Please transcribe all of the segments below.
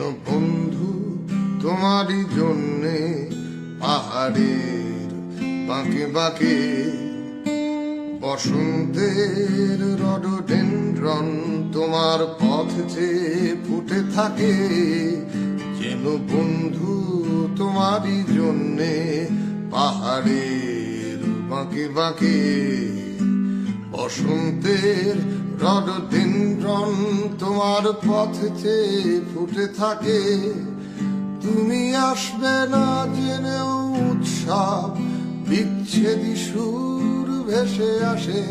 বন্ধু তোমারই জন্যে পাহাড়ের বাঁকে বাঁকে। বসন্তের রডোডেন্ড্রন তোমার পথ যে ফুটে থাকে, যেন বন্ধু তোমারই জন্যে পাহাড়ের বাঁকে বাঁকে। বসন্তের রডোডেন্ড্রন তোমার পথে ফুটে থাকে। তুমি আসবে না জেনেও উৎসব বিচ্ছেদি সুর ভেসে আসে।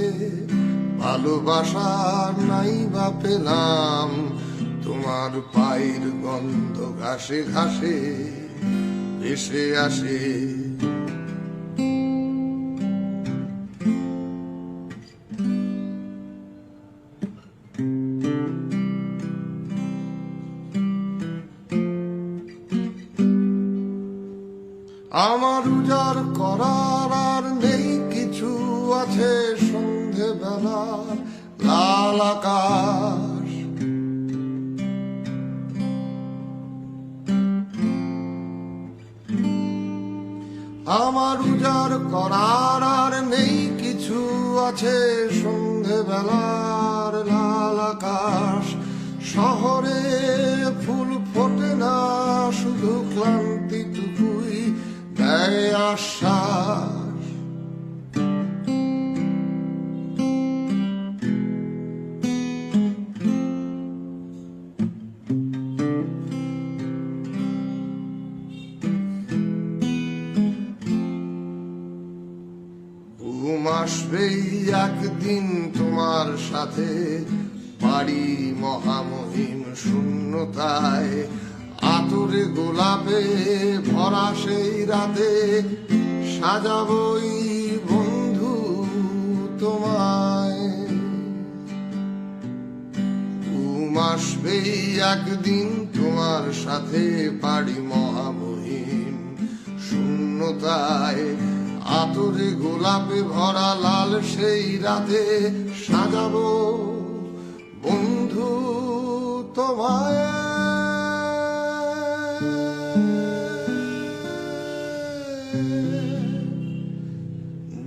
ভালোবাসার নাই বা পেলাম, তোমার পায়ের গন্ধ ঘাসে ঘাসে ভেসে আসে। আমার উজার করার আর নেই, কিছু আছে সন্ধে বেলার লাল আকাশ। আমার উজার করার আর নেই, কিছু আছে সন্ধে বেলার লাল আকাশ। শহরে আসবেই একদিন তোমার সাথে। বাড়ি মহামহিম শূন্যতায়, আতরে গোলাপে ভরা সেই রাতে সাজাবই বন্ধু তোমায়। ঘুম আসবেই একদিন তোমার সাথে বাড়ি মহামহিম শূন্যতায় আতরে গোলাপে ভরা লাল সেই রাতে সাজাবো। বন্ধু তোমায়।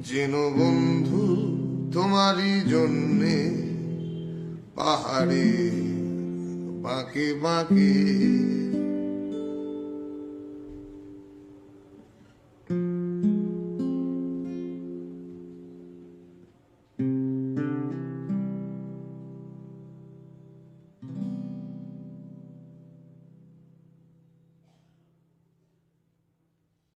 যেন বন্ধু তোমারই জন্যে পাহাড়ে বাঁকে বাঁকে